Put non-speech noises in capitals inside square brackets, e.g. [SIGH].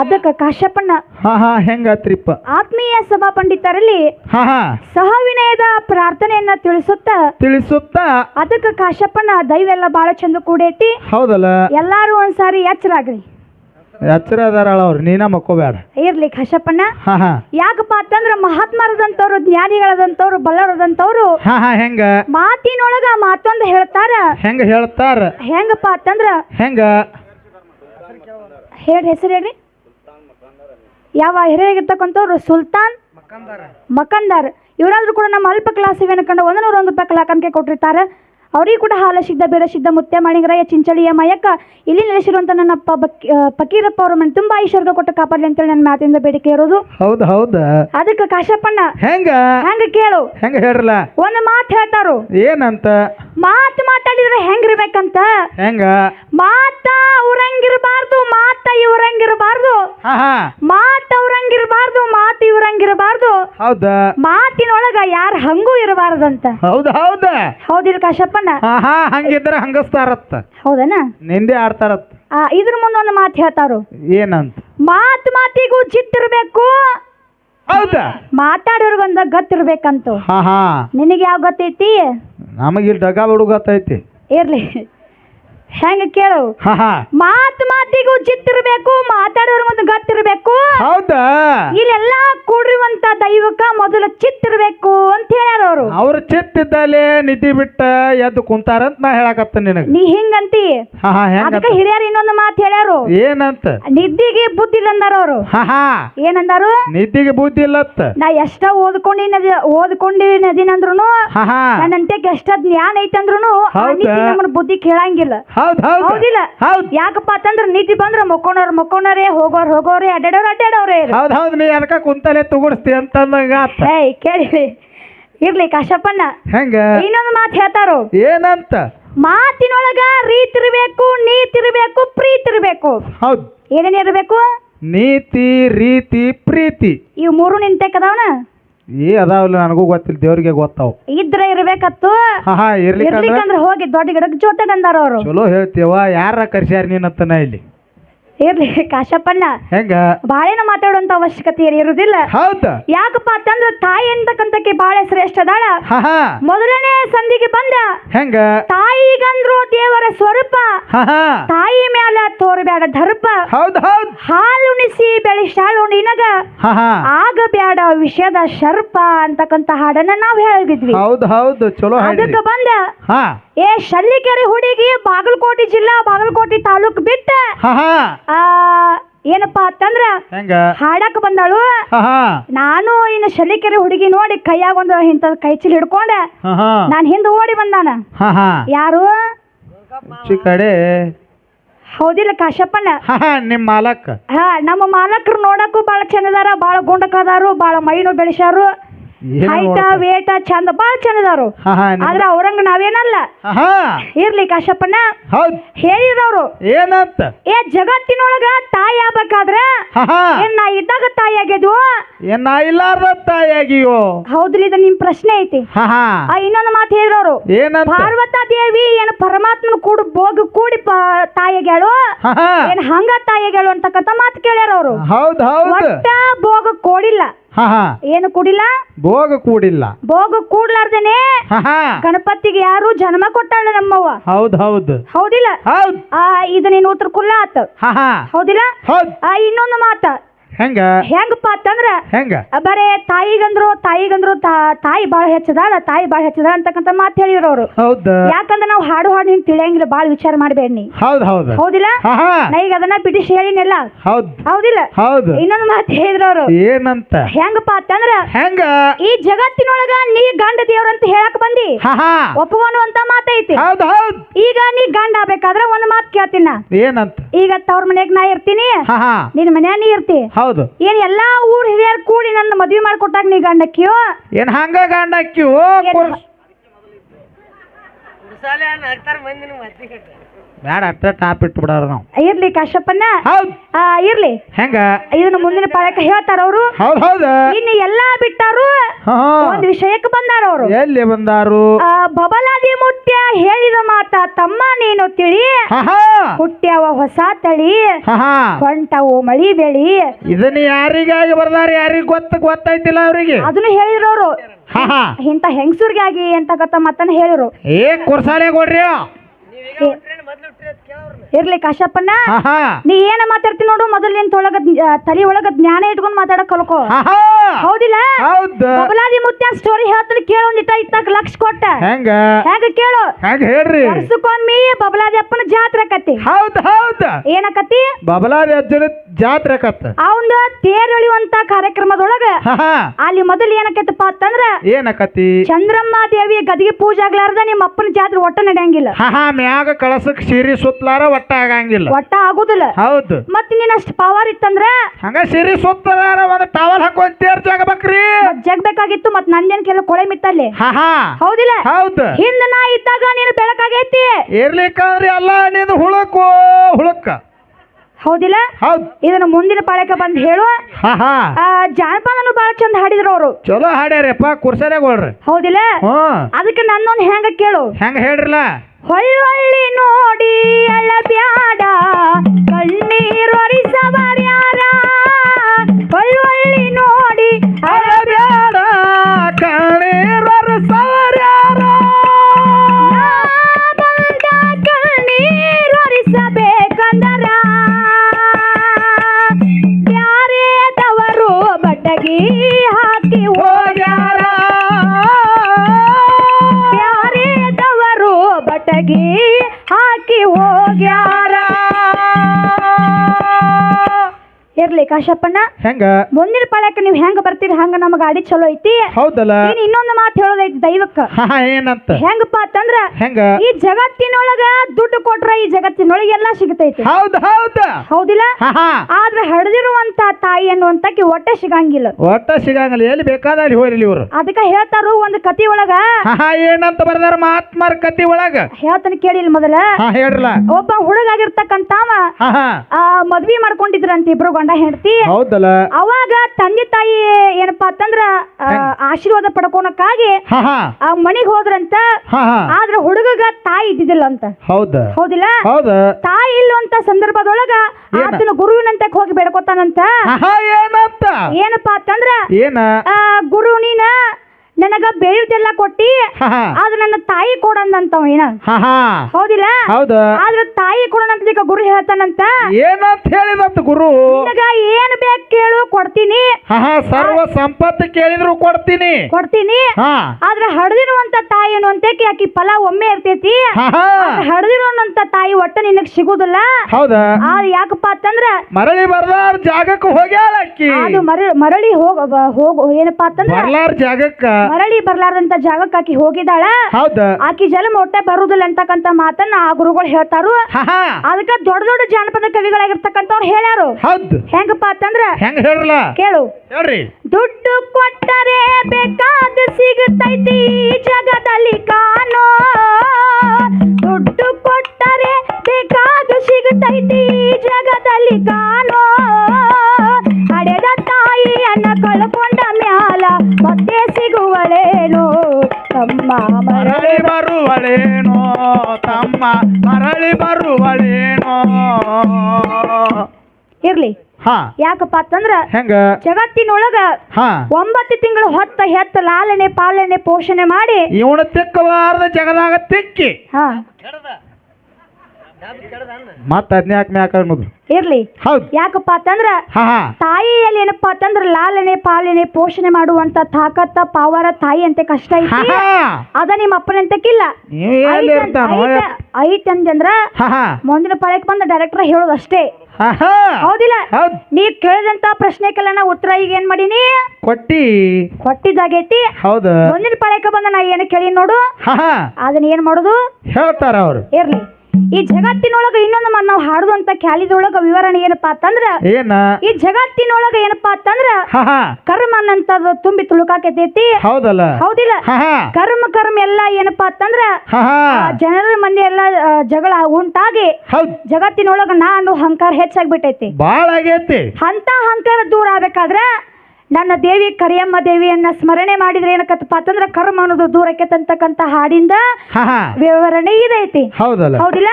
ಅದಕ್ಕ ಕಾಶ್ಯಪಣ್ಣ. ಹಾ ಹಾ ಹೆಂಗಾತ್ರಿಪ್ಪ? ಆತ್ಮೀಯ ಸಭಾ ಪಂಡಿತರಲ್ಲಿ ಹಾ ಹಾ. ಸಹವಿನಯದ ಪ್ರಾರ್ಥನೆಯನ್ನ ತಿಳಿಸುತ್ತ ತಿಳಿಸುತ್ತ? ಅದಕ್ಕ ಕಾಶ್ಯಪಣ್ಣ ದೈವೆಲ್ಲ ಬಾಳ ಚಂದ ಕೂಡೈತಿ. ಹೌದಲ್ಲ? ಎಲ್ಲಾರು ಒಂದ್ಸಾರಿ ಎಚ್ಚರಾಗ್ರಿ. ಎಚ್ಚರ ಅದಾರಳ ಅವ್ರು ನೀನ ಮಕ್ಕೋಬೇಡ ಇರ್ಲಿ ಕಾಶಪ್ಪಣ್ಣ ಹಾ ಹಾ. ಯಾಕಪ್ಪ ಅಂತಂದ್ರ ಮಹಾತ್ಮರದಂತವ್ರು ಜ್ಞಾನಿಗಳದಂತವ್ರು ಬಲ್ಲರದಂತವ್ರು ಹಾ ಹಾ ಹೆಂಗ? ಮಾತಿನೊಳಗ ಮಾತೊಂದು ಹೇಳ್ತಾರ. ಹೆಂಗ ಹೇಳ್ತಾರ? ಹೆಂಗಪ್ಪ ಅಂತಂದ್ರ ಹೆಂಗ? ಹೇಳ್ರಿ ಹೆಸರು ಹೇಳ್ರಿ. ಯಾವ ಹಿರಿಯರಾಗಿರ್ತಕ್ಕಂಥವ್ರು ಸುಲ್ತಾನ್ ಮಕಂದಾರ್. ಇವರಾದ್ರೂ ಕೂಡ ನಮ್ಮ ಅಲ್ಪ ಕ್ಲಾಸ್ ಕಂಡು ಒಂದು ನೂರ ಒಂದು ರೂಪಾಯಿ ಕಲಾಕಂಕೆ ಕೊಟ್ಟಿರ್ತಾರೆ. ಅವರಿಗೂ ಕೂಡ ಹಾಲ ಸಿದ್ಧ ಬೇಡ ಸಿದ್ಧ ಮುತ್ಯ ಮಾಣಿಗರಾಯ ಚಿಂಚಳಿಯ ಮಯಕ್ಕ ಇಲ್ಲಿ ನೆಲೆಸಿರುವಂಥ ನನ್ನ ಪಕೀರಪ್ಪ ಬಕ್- ಫಕೀರಪ್ಪ ಅವರ ಮನೆ ತುಂಬಾ ಐಶ್ವರ್ಗ ಕೊಟ್ಟು ಕಾಪಾಡಲಿ ಅಂತೇಳಿ ನನ್ನ ಮಾತಿಂದ ಬೇಡಿಕೆ ಇರೋದು. ಹೌದು ಹೌದು. ಅದಕ್ಕೆ ಕಾಶಪ್ಪಣ್ಣ ಹೆಂಗ? ಹೆಂಗ ಕೇಳು. ಹೆಂಗ ಹೇಳ್ರಲ್ಲ? ಒಂದು ಮಾತು ಹೇಳ್ತಾರು. ಏನಂತ? ಮಾತು ಮಾತಾಡಿದ್ರೆ ಹೆಂಗಿರ್ಬೇಕಂತ? ಹೆಂಗ? ಮಾತ ಅವ್ರಂಗಿರಬಾರ್ದು ಮಾತ ಇವ್ರಂಗಿರಬಾರ್ದು. ಮಾತ ಅವ್ರಂಗಿರಬಾರ್ದು ಮಾತ ಇವ್ರಂಗಿರಬಾರ್ದು. ಹೌದ? ಮಾತಿನೊಳಗ ಯಾರು ಹಂಗೂ ಇರಬಾರ್ದಂತ. ಹೌದ ಹೌದ? ಹೌದಿಲ್ಲ ಕಾಶಪ್ಪಣ್ಣ? ಹಾ ಹಾ ಹಂಗಿದ್ರ ಹಂಗಸ್ತಾರತ್ತ. ಹೌದನ? ನಿಂದೆ ಆಡ್ತಾರತ್ತ. ಆ, ಇದ್ರ ಮುಂದೊಂದು ಒಂದು ಮಾತು ಹೇಳ್ತಾರು. ಏನಂತ? ಮಾತು ಮಾತಿಗೂ ಚಿತ್ತಿರ್ಬೇಕು ಹೌದ? ಮಾತಾಡೋರ್ಗೊಂದ ಗೊತ್ತಿರ್ಬೇಕಂತ. ನಿನಗೆ ಯಾವ ಗೊತ್ತೈತಿ? ನಮಗಿಲ್ಲಿ ಡಗ ಹುಡುಗತೈತಿ ಇರ್ಲಿ. ಹೆಂಗ ಕೇಳು? ಹಾ ಹಾ. ಮಾತು ಮಾತಿಗೂ ಚಿತ್ತಿರ್ಬೇಕು ಗತ್ತಿರ್ಬೇಕು? ಹೌದಾ? ಇಲ್ಲೆಲ್ಲ ಕೂಡಿರುವಂತ ದೈವಕ ಮೊದಲು ಚಿತ್ತಿರ್ಬೇಕು ಅಂತ ಹೇಳ್ಯಾರ ಅವರು. ಅವ್ರ ಚಿತ್ತಿದ್ದಲ್ಲೇ ನಿಧಿ ಬಿಟ್ಟ ಎದ್ದು ಕುಂತಾರಂತ ನಾ ಹೇಳಕತ್ತ ನಿನಗ. ನೀ ಹಿಂಗಂತಿ? ಹಾ ಹಾ ಹೆಂಗ ಅದಕ್ಕೆ ಹಿರಿಯರು ಇನ್ನೊಂದು ಮಾತು ಹೇಳ್ಯಾರು. ಏನಂತ? ನಿದ್ದಿಗೆ ಬುದ್ಧಿ ಇಲ್ಲ ಅಂದಾರ ಅವರು. ಹಾ ಹಾ. ಏನಂದಾರು? ನಿದ್ದಿಗೆ ಬುದ್ಧಿ ಇಲ್ಲತ್ತ? ನಾ ಎಷ್ಟ ಓದ್ಕೊಂಡಿನ ಓದ್ಕೊಂಡಿವಿ ನದಿನಂದ್ರು ಹಾ. ಹಾ ನನ್ನಂತೆ ಎಷ್ಟ ಜ್ಞಾನ ಐತಂದ್ರು ಹೌದಾ? ನಮ್ಮನ್ನ ಬುದ್ಧಿ ಕೇಳಂಗಿಲ್ಲ. ಹೌದ್ ಹೌದ್. ಹೌದಿಲ್ಲ. ಹೌದ್. ಯಾಕಪ್ಪ ಅಂತಂದ್ರ ನಿದ್ದಿ ಬಂದ್ರ ಮಕ್ಕೊಂಡವ್ರ ಮಕ್ಕೊಂಡರೇ ಹೋಗೋರ್ ಹೋಗೋರೆ ಅಡ್ಡಾಡೋರು ಅಡ್ಡಾಡೋರಿ. ಹೌದ್ ಹೌದ್ ನೀ ಅದಕ್ಕ ಕುಂತಲೆ ತುಗುಡಿಸ್ತಿ ಅಂತಂದಂಗ ಆತ. ಏಯ್ ಕೇಳಿ ಇರ್ಲಿ ಕಾಶಪ್ಪಣ್ಣ ಹೆಂಗ? ಇನ್ನೊಂದು ಮಾತು ಹೇಳ್ತಾರು. ಏನಂತ? ಮಾತಿನೊಳಗ ರೀತಿ ಇರಬೇಕು ನೀತಿ ಇರಬೇಕು ಪ್ರೀತಿ ಇರಬೇಕು. ಹೌದ್. ಏನೇನ್ ಇರಬೇಕು? ನೀತಿ ರೀತಿ ಪ್ರೀತಿ. ಇವ್ ಮೂರು ನಿಂತೇಕದವನ? ಏ ಅದಾವಲ್ಲ ನನಗೂ ಗೊತ್ತಿಲ್ಲ ದೇವ್ರಿಗೆ ಗೊತ್ತಾವ್. ಇದ್ರೆ ಇರ್ಬೇಕತ್ತು. ಹಾ ಇರ್ಲಿ ಇರ್ಲಿಕ್ಕಂದ್ರ? ಇರ್ಲಿಕ್ಕಂದ್ರ ಹೋಗಿ ದೊಡ್ಡ ಗಿಡಕ್ ಜೋತಡ್ ಅಂದಾರ ಅವರು. ಚಲೋ ಹೇಳ್ತೀವ ಯಾರ ಕರ್ಸ್ಯಾರ ನೀನತ್ತನ ಇಲ್ಲಿ? ಇರ್ಲಿ ಕಾಶಪ್ಪಣ್ಣ. ಹೆಂಗ? ಬಾಳೆನ ಮಾತಾಡುವಂತ ಅವಶ್ಯಕತೆ ಇರುವುದಿಲ್ಲ ಹೌದ. ಯಾಕಪ್ಪ ಅಂತಂದ್ರ ತಾಯಿ ಅಂತಕ್ಕಂತಕ್ಕೆ ಬಾಳೆ ಶ್ರೇಷ್ಠ ಹಾ ಮೊದಲನೇ ಸಂಧಿಗೆ ಬಂದ. ಹೆಂಗ? ತಾಯಿಗಂದ್ರು ದೇವರ ಸ್ವರೂಪ. ತಾಯಿ ಮ್ಯಾಲ ತೋರ್ಬ್ಯಾಡ ದರ್ಪ ಹೌದ್ ಹೌದ್. ಹಾಲುಣಿಸಿ ಬೆಳೆಸಾಳು ನಿನಗ. ಆಗ ಬ್ಯಾಡ ವಿಷಯದ ಶರ್ಪ ಅಂತಕ್ಕಂತ ಹಾಡನ್ನ ನಾವ್ ಹೇಳಿದ್ವಿ ಹೌದು ಹೌದು. ಚಲೋ ಅದಕ್ಕ ಬಂದ. ಹಾ. ಏ ಶಲ್ಲಿಕೆರೆ ಹುಡುಗಿ ಬಾಗಲಕೋಟೆ ಜಿಲ್ಲಾ ಬಾಗಲಕೋಟೆ ತಾಲೂಕ್ ಬಿಟ್ಟ ಹಾ ಹಾ. ಆ ಏನಪ್ಪಾ ಅಂತಂದ್ರ ಹೆಂಗ? ಹಾಡಕ್ ಬಂದಾಳು. ಹಾ ಹಾ. ನಾನು ಇನ್ನು ಶಲ್ಲಿಕೆರೆ ಹುಡುಗಿ ನೋಡಿ ಕೈಯಾಗ ಒಂದು ಇಂಥ ಕೈ ಚೀಲ ಹಿಡ್ಕೊಂಡೆ. ಹಾ ಹಾ. ನಾನು ಹಿಂದೆ ಓಡಿ ಬಂದಾನ. ಹಾ ಹಾ. ಯಾರು? ಕಡೆ. ಹೌದಿಲ್ಲ ಕಾಶಪ್ಪಣ್ಣ. ಹಾ ಹಾ ನಿಮ್ಮ ಮಾಲಕ್. ಹಾ ನಮ್ಮ ಮಾಲಕರು ನೋಡಕ್ಕೂ ಬಾಳ ಚಂದ ಅದಾರ ಬಾಳ ಗುಂಡಕದಾರು ಬಾಳ ಮೈನು ಬೆಳೆಸ್ಯಾರು. ಹೈಟ ವೇಟ ಚಂದ ಬಾಳ ಚಂದ ಅದಾರು ಆದ್ರ ಅವ್ರಂಗ ನಾವೇನಲ್ಲ. ಇರ್ಲಿ ಕಾಶಪ್ಪನ. ಹೇಳಿದವ್ರು ಏನಂತ? ಏ ಜಗತ್ತಿನೊಳಗ ತಾಯಿ ಆಗ್ಬೇಕಾದ್ರ ಏನ್ ನಾ ಇದ್ದಾಗ ತಾಯಿ ಆಗ್ಯದು ಏನ್ ನಾ ಇಲ್ಲಾರ್ದ ತಾಯಿಯಾಗಿಯೋ ಹೌದ್ರಿ ಇದು ನಿಮ್ ಪ್ರಶ್ನೆ ಐತಿ. ಇನ್ನೊಂದು ಮಾತು ಹೇಳಿದವ್ರು ಪಾರ್ವತ ದೇವಿ ಏನ್ ಪರಮಾತ್ಮನ ಕೂಡ ಭೋಗ ಕೂಡಿ ಹಾ ಏನ್ ಹಂಗ ತಾಯಿಗ್ಯಾಳು ಅಂತಕ್ಕಂತ ಮಾತು ಕೇಳ್ಯಾರ ಅವ್ರು ಹೌದ್. ಹೌದ್ ಭೋಗ ಕೊಡಿಲ್ಲ. ಹಾ ಹಾ. ಏನು ಕುಡಿಲ್ಲ? ಭೋಗ ಕೂಡಿಲ್ಲ. ಭೋಗ ಕೂಡ್ಲಾರ್ದೇನೆ? ಹಾ ಹಾ. ಗಣಪತಿಗೆ ಯಾರು ಜನ್ಮ ಕೊಟ್ಟಾಳ ನಮ್ಮವ್ವ. ಹೌದ್ ಹೌದ್. ಹೌದಿಲ್ಲ? ಹೌದ್. ಆ ಇದು ನೀನು ಉತ್ತರ ಕುಲ್ಲ ಆತ. ಹಾ ಹಾ. ಹೌದಿಲ್ಲ? ಹೌದ್. ಆ ಇನ್ನೊಂದು ಮಾತ. ಹೆಂಗ? ಹೆಂಗಪ್ಪ ಅಂತಂದ್ರ ಹೆಂಗ? ಬರೇ ತಾಯಿಗಂದ್ರು ತಾಯಿಗಂದ್ರು ತಾಯಿ ಬಾಳ ಹೆಚ್ಚದಾಳ ತಾಯಿ ಬಾಳ ಹೆಚ್ಚದಾಳ ಅಂತಕ್ಕಂತ ಮಾತು ಹೇಳಿದ್ರು ಅವರು. ಹೌದ್? ಯಾಕಂದ್ರೆ ನಾವು ಹಾಡು ಹಾಡು ನಿಂಗೆ ತಿಳಿಯಂಗಿಲ್ಲ ಬಾಳ ವಿಚಾರ ಮಾಡ್ಬೇಡ ನೀ. ಹೌದು ಹೌದ್. ಹೌದಿಲ್ಲ? ನಾ ಈಗ ಅದನ್ನ ಬಿಡಿಸಿ ಹೇಳಿನಿಲ್ಲ. ಹೌದು. ಹೌದಿಲ್ಲ? ಹೌದು. ಇನ್ನೊಂದು ಮಾತು ಹೇಳಿದ್ರು ಅವ್ರು. ಏನಂತ? ಹೆಂಗಪ್ಪ ಅಂತಂದ್ರ ಹೆಂಗ? ಈ ಜಗತ್ತಿನೊಳಗ ನೀ ಗಂಡ ದೇವ್ರಂತ ಹೇಳಕ್ ಬಂದಿ? ಒಪ್ಪುವನು ಅಂತ ಮಾತೈತಿ. ಹೌದು ಹೌದ್. ಈಗ ನೀ ಗಂಡ ಆಗ್ಬೇಕಾದ್ರ ಒಂದು ಮಾತು ಕೇಳ್ತೀನಿ. ಏನಂತ? ಈಗ ತವ್ರ ಮನ್ಯಾಗ ನಾ ಇರ್ತೀನಿ. ಹಾ ಹಾ. ನಿನ್ ಮನ್ಯಾಗ ನೀ ಇರ್ತಿ. ಹೌದು. ಏನ್ ಎಲ್ಲಾ ಊರ್ ಹಿರಿಯರ್ ಕೂಡಿ ನನ್ನ ಮದ್ವಿ ಮಾಡ್ಕೊಟ್ಟಾಗ ನೀ ಗಂಡಕ್ಕಿಯೋ ಏನ್ ಹಂಗ ಗಂಡಕ್ಕಿ ಏನ್ ಬ್ಯಾಡ ಅಟ್ಟ ಟಾಪ್ ಇಟ್ಟು ಬಿಡೋರು ನಾವು. ಇರ್ಲಿ ಕಾಶಪ್ಪನ ಹೌದ್. ಆ, ಇರ್ಲಿ. ಹೆಂಗ? ಇದನ್ನ ಮುಂದಿನ ಪಾಯಕ ಹೇಳ್ತಾರ ಅವರು. ಹೌದ್ ಹೌದ. ಇನ್ನು ಎಲ್ಲಾ ಬಿಟ್ಟಾರು ಹಾ ಒಂದ್ ವಿಷಯಕ್ಕೆ ಬಂದಾರ ಅವರು. ಎಲ್ಲಿ ಬಂದಾರು? ಬಬಲಾದಿ ಮುತ್ಯ ಹೇಳಿದ ಮಾತ ತಮ್ಮ ನೀನು ತಿಳಿ. ಹಾ ಹಾ. ಹುಟ್ಟ್ಯಾವ ಹೊಸ ತಳಿ. ಹಾ ಹಾ. ಹೊಂಟವು ಮಳಿ ಬೆಳಿ. ಇದನ್ನ ಯಾರಿಗಾಗಿ ಬರ್ದಾರ? ಯಾರಿಗ ಗೊತ್ತ ಗೊತ್ತೈತಿಲ್ಲ ಅವ್ರಿಗೆ. ಅದನ್ನು ಹೇಳಿದ್ರು ಹಾ ಹಾ. ಅಂತ ಗೊತ್ತ ಮತ್ತನ್ನ ಹೇಳಿರು. ಏ ಕುರ್ಸಾಲೆ ಕೊಡ್ರಿ. ಇರ್ಲಿ ಕಾಶಪ್ಪನ ಹಾ ಹಾ. ನೀ ಏನ ಮಾತಾಡ್ತಿ ನೋಡು ಮೊದಲು ನಿನ್ ತೊಳಗ ತಲೆ ಒಳಗ ಜ್ಞಾನ ಇಟ್ಕೊಂಡ್ ಮಾತಾಡಕ್ ಕಲ್ಕೋ. ಹೌದಿಲ್ಲ? ಹೌದ. ಬಬಲಾದಿ ಸ್ಟೋರಿ ಹೇಳ್ತಾನೆ ಕೇಳು ಒಂದಿಟ್ಟ ಲಕ್ಷ ಕೊಟ್ಟ. ಹೆಂಗ? ಹೆಂಗ ಕೇಳು? ಹೆಂಗ ಹೇಳ್ರಿ? ವರ್ಷಕ್ಕೊಮ್ಮಿ ಬಬಲಾದಿ ಅಪ್ಪನ ಜಾತ್ರೆ ಆಕತಿ. ಹೌದ್ ಹೌದ್. ಏನಕತಿ? ಬಬಲಾದಿ ಅಜ್ಜನ ಜಾತ್ರೆ ಕತ್ತ. ಅವಂದ ತೇರ್ ಎಳಿಯುವಂತ ಕಾರ್ಯಕ್ರಮದೊಳಗ ಅಲ್ಲಿ ಮೊದಲು ಏನಕತ್ತಪ್ಪ ಅಂತಂದ್ರ ಏನಕತಿ ಚಂದ್ರಮ್ಮ ದೇವಿ ಗದಿಗೆ ಪೂಜೆ ಆಗ್ಲಾರ್ದ ನಿಮ್ಮ ಅಪ್ಪನ ಜಾತ್ರೆ ಒಟ್ಟ ನಡೆಯಂಗಿಲ್ಲ. ಹಾ ಮ್ಯಾಗ ಕಳಸಕ್ ಸಿರಿ ಸುತ್ತಲಾರ ಒಟ್ಟ ಆಗಂಗಿಲ್ಲ. ಒಟ್ಟ ಆಗುದಿಲ್ಲ. ಹೌದು. ಮತ್ ನೀನ್ ಅಷ್ಟು ಪವರ್ ಇತ್ತಂದ್ರ ಹಂಗ ಸಿರಿ ಸುತ್ತಲಾರ ಒಂದ್ ಟವಲ್ ಹಾಕೊಂಡ್ ತೇರ್ ಜಾಗಬೇಕ್ರಿ. ಜಗಬೇಕಾಗಿತ್ತು ಮತ್ ನಂದೇನ್ ಕೆಲ ಕೊಳೆ ಮಿತ್ತಲ್ಲಿ. ಹೌದಿಲ್ಲ? ಹೌದು. ಹಿಂದ ನಾ ಇದ್ದಾಗ ನೀನು ಬೆಳಕಾಗೈತಿ. ಇರ್ಲಿಕ್ಕಂದ್ರೆ ಅಲ್ಲ ನೀನು ಹುಳಕ್ಕೋ ಹುಳಕ್ಕ ಹೌದಿಲ್ಲ? ಹೌದ್. ಇದನ್ನ ಮುಂದಿನ ಪಾಳಕ ಬಂದ್ ಹೇಳು. ಹಾ ಹಾ. ಆ, ಜಾನಪದನು ಬಾಳ ಚಂದ ಹಾಡಿದ್ರು ಅವರು. ಚಲೋ ಹಾಡ್ಯಾರಪ್ಪ ಕುರ್ಸರ್ಯಾಗ ಹೋಳ್ರಿ ಹೌದಿಲ್ಲ? ಅದಕ್ಕೆ ನನ್ನೊಂದು ಹೆಂಗ ಕೇಳು. ಹೆಂಗ ಹೇಳ್ರಲ್ಲ? ಹೊಳ್ಳೊಳ್ಳಿ ನೋಡಿ ಹಾಕಿ ಹೋಗ್ಯಾರ. ಯಾರೇದವರು ಬಟಗಿ ಹಾಕಿ ಹೋಗ್ಯಾರ. ಇರ್ಲಿ ಕಾಶಪ್ಪಣ್ಣ ಹೆಂಗ? ಮುಂದಿನ ಪಾಳ್ಯಕ್ಕೆ ನೀವು ಹೆಂಗ ಬರ್ತೀರಿ? ಹಂಗ ನಮ್ಮ ಗಾಡಿ ಚಲೋ ಐತಿ. ಹೌದಲ್ಲ? ಇನ್ ಇನ್ನೊಂದು ಮಾತು ಹೇಳೋದೈತಿ ದೈವಕ್ಕ. [LAUGHS] ಹಾ ಏನಂತ? ಹೆಂಗಪ್ಪ ಅಂತಂದ್ರ ಹೆಂಗ? ಈ ಜಗತ್ತಿನೊಳಗ ದುಡ್ಡು ಕೊಟ್ರ ಈ ಜಗತ್ತಿನೊಳಗೆ ಎಲ್ಲಾ ಸಿಗತೈತಿ. ಹೌದ್ ಹೌದ್. ಹೌದಿಲ್ಲ? ಆದ್ರೆ ಹಡದಿರುವಂತ ತಾಯಿ ಅನ್ನುವಂತಕ್ಕೆ ಹೊಟ್ಟೆ ಸಿಗಂಗಿಲ್ಲ. ಒಟ್ಟ ಸಿಗಂಗಿಲ್ಲ. ಎಲ್ಲಿ ಬೇಕಾದಲ್ಲಿ ಹೋಗ್ಲಿ ಇವ್ರು. ಅದಕ್ಕ ಹೇಳ್ತಾರು ಒಂದು ಕತಿ ಒಳಗ. ಹಾ ಏನಂತ ಬರ್ದಾರ? ಮಹಾತ್ಮರ ಕತಿ ಒಳಗ. ಹೇಳ್ತಾನೆ ಕೇಳಿಲ್ಲ ಮೊದಲ. ಹಾ ಹೇಳ್ರಲ್ಲ. ಒಬ್ಬ ಹುಡುಗಾಗಿರ್ತಕ್ಕಂತಾವ ಮದ್ವಿ ಮಾಡ್ಕೊಂಡಿದ್ರಂತ ಇಬ್ರು ಗಂಡ ಹೆಂಡತಿ. ಹೌದಲ್ಲ? ಅವಾಗ ತಂದೆ ತಾಯಿ ಏನಪ್ಪಾ ಅಂತಂದ್ರ ಆಶೀರ್ವಾದ ಪಡ್ಕೊಳಕ್ಕಾಗಿ ಹಾ ಆ ಮನಿಗ್ ಹೋದ್ರಂತ ಆದ್ರ ಹುಡುಗಗ ತಾಯಿ ಇದ್ದಿದ್ದಿಲ್ಲ ಅಂತ. ಹೌದ? ಹೌದಿಲ್ಲ? ಹೌದ? ತಾಯಿ ಅಂತ ಸಂದರ್ಭದೊಳಗ ಆತನ ಗುರುವಿನಂತ ಹೋಗಿ ಬೇಡ್ಕೊತಾನಂತ. ಏನಪ್ಪಾ ಅಂತಂದ್ರ ಏನ? ಗುರು ನೀನ ನನಗ ಬೇಡಿದ್ದೆಲ್ಲ ಕೊಟ್ಟಿ ಆದ್ರ ನನ್ನ ತಾಯಿ ಕೊಡಂದಂತವ ಏನ ಹೌದಿಲ್ಲ? ಹೌದ? ಆದ್ರ ತಾಯಿ ಕೊಡೋಣಂತ ಈಗ ಗುರು ಹೇಳ್ತಾನಂತ. ಏನಂತ ಹೇಳಿದಂತ ಗುರು? ನಿನಗ ಕೇಳು ಕೊಡ್ತೀನಿ. ಹಾ ಹಾ ಸರ್ವ ಸಂಪತ್ತು ಕೇಳಿದ್ರು ಕೊಡ್ತೀನಿ. ಕೊಡ್ತೀನಿ. ಹಾ. ಆದ್ರೆ ಹಡ್ದಿರುವಂತ ತಾಯಿ ಅನ್ನುವಂತಕ್ಕೆ ಆಕಿ ಫಲ ಒಮ್ಮೆ ಇರ್ತೈತಿ. ಹಾ ಹಾ. ಹಡ್ದಿರುವಂತ ತಾಯಿ ಒಟ್ಟ ನಿನಗ್ ಸಿಗುದಿಲ್ಲ. ಹೌದಾ? ಆದ್ ಯಾಕಪ್ಪ ಅಂತಂದ್ರ ಮರಳಿ ಬರ್ಲಾರ ಜಾಗಕ್ಕೆ ಹೋಗ್ಯಾಳ ಅಕ್ಕಿ ಅದು ಮರಳಿ ಮರಳಿ ಹೋಗ ಹೋಗ ಏನಪ್ಪಾ ಅಂತಂದ್ರ ಬರ್ಲಾರ ಜಾಗಕ್ಕ? ಮರಳಿ ಬರ್ಲಾರ್ದಂತ ಜಾಗಕ್ಕೆ ಆಕಿ ಹೋಗಿದಾಳ ಹೌದಾ? ಆಕಿ ಜಲಮ ಹೊಟ್ಟೆ ಬರುದಿಲ್ಲ ಅಂತಕ್ಕಂತ ಮಾತನ್ನ ಆ ಗುರುಗಳು ಹೇಳ್ತಾರು. ಹಾ ಹಾ. ಅದಕ್ಕ ದೊಡ್ಡ ದೊಡ್ಡ ಜಾನಪದ ಕವಿಗಳಾಗಿರ್ತಕ್ಕಂಥವ್ರು ಹೇಳ್ಯಾರು. ಹೌದು. ಹೆಂಗಪ್ಪ ಅಂತಂದ್ರ ಹೆಂಗ ಹೇಳ್ರಲ್ಲ? ಕೇಳು. ಹೇಳ್ರಿ. ದುಡ್ಡು ಕೊಟ್ಟರೆ ಬೇಕಾದ ಸಿಗುತ್ತೈತಿ ಈ ಜಗದಲ್ಲಿ ಕಾಣೋ ದುಡ್ಡು ಕೊಟ್ಟರೆ ಬೇಕಾದ ಸಿಗುತ್ತೈತಿ ಈ ಜಗದಲ್ಲಿ ಕಾಣೋ ಅಡೆದ ತಾಯಿಯನ್ನ ಕಳ್ಕೊಂಡ ಮ್ಯಾಲ ಮತ್ತೆ ಸಿಗುವಳೇನು. ತಮ್ಮ ಮರಳಿ ಬರುವಳೇನೋ. ತಮ್ಮ ಮರಳಿ ಬರುವಳೇನೋ. ಇರ್ಲಿ. ಹಾ. ಯಾಕಪ್ಪ ಅಂತಂದ್ರ ಹೆಂಗ? ಜಗತ್ತಿನೊಳಗ ಹಾ. ಒಂಬತ್ತು ತಿಂಗಳು ಹೊತ್ತ ಹೆತ್ತ ಲಾಲನೆ ಪಾಲನೆ ಪೋಷಣೆ ಮಾಡಿ ಇವನು ತಿಕ್ಕಲಾರದ ಜಗದಾಗ ತಿಕ್ಕಿ. ಹಾ. ಮತ್ತ ಅದ್ನ್ಯಾಕ್ ಮ್ಯಾಕ ಅನ್ನೋದು. ಇರ್ಲಿ. ಹೌದ್. ಯಾಕಪ್ಪ ಅಂತಂದ್ರ ಹಾ ಹಾ. ತಾಯಿಯಲ್ಲಿ ಏನಪ್ಪಾ ಅಂತಂದ್ರ ಲಾಲನೆ ಪಾಲನೆ ಪೋಷಣೆ ಮಾಡುವಂತ ತಾಕತ್ತ ಪಾವರ ತಾಯಿ ಅಂತ ಕಷ್ಟ ಐತಿ. ಅದ ನಿಮ್ಮ ಅಪ್ಪನಂತಕ್ಕಿಲ್ಲ ಎಲ್ಲಿ ಐತೆ- ಇರ್ತಾನೋ? ಐತ್ ಅಂದ್ರ ಹಾ ಹಾ. ಮುಂದಿನ ಬಂದ ಡೈರೆಕ್ಟರ್ ಹೇಳೋದು ಅಷ್ಟೇ. ಹಾ ಹಾ. ಹೌದಿಲ್ಲ. ಹೌದ್. ನೀ ಕೇಳಿದಂತ ಪ್ರಶ್ನೆಗೆಲ್ಲ ನಾ ಉತ್ತರ ಈಗ ಏನ್ ಮಾಡೀನಿ? ಕೊಟ್ಟಿ. ಕೊಟ್ಟಿದ್ದಾಗೈತಿ ಹೌದ. ಮುಂದಿನ ಪಾಳ್ಯಕ್ಕೆ ಬಂದ ನಾ ಏನು ಕೇಳಿ ನೋಡು. ಹಾ ಹಾ. ಅದನ್ನ ಏನ್ ಮಾಡೋದು? ಹೇಳ್ತಾರ ಅವ್ರು. ಇರ್ಲಿ. ಈ ಜಗತ್ತಿನೊಳಗ ಇನ್ನೊಂದು ಮ- ನಾವು ಹಾಡುವಂತ ಖ್ಯಾಲಿದೊಳಗ ವಿವರಣೆ ಏನಪ್ಪಾ ಅಂತಂದ್ರ ಏನ? ಈ ಜಗತ್ತಿನೊಳಗ ಏನಪ್ಪಾ ಅಂತಂದ್ರ ಹಾ ಹಾ. ಕರ್ಮ ಅನ್ನಂತದ ತುಂಬಿ ತುಳುಕಾಕತೈತಿ. ಹೌದಲ್ಲ? ಹೌದಿಲ್ಲ? ಹಾ ಹಾ. ಕರ್ಮ ಕರ್ಮ ಎಲ್ಲ ಏನಪ್ಪಾ ಅಂತಂದ್ರ ಹಾ ಹಾ. ಜನರ ಮಂದಿ ಎಲ್ಲ ಆ, ಜಗಳ ಉಂಟಾಗಿ ಹೌದ್. ಜಗತ್ತಿನೊಳಗ ನಾನು ಅನ್ನೋ ಅಹಂಕಾರ ಹೆಚ್ಚಾಗ್ಬಿಟ್ಟೈತಿ. ಬಾಳ ಆಗೈತಿ. ಅಂತ ಅಹಂಕಾರ ದೂರ ಆಗ್ಬೇಕಾದ್ರೆ ನನ್ನ ದೇವಿ ಕರಿಯಮ್ಮ ದೇವಿಯನ್ನ ಸ್ಮರಣೆ ಮಾಡಿದ್ರೆ ಏನಕ್ಕತ್ತಪ್ಪ ಅಂತಂದ್ರ ಕರ್ಮ ಅನ್ನೋದು ದೂರಕ್ಕೆ ತಂತಕ್ಕಂತ ಹಾಡಿಂದ ವಿವರಣೆ ಇದೈತಿ. ಹೌದಲ್ಲ? ಹೌದಿಲ್ಲ?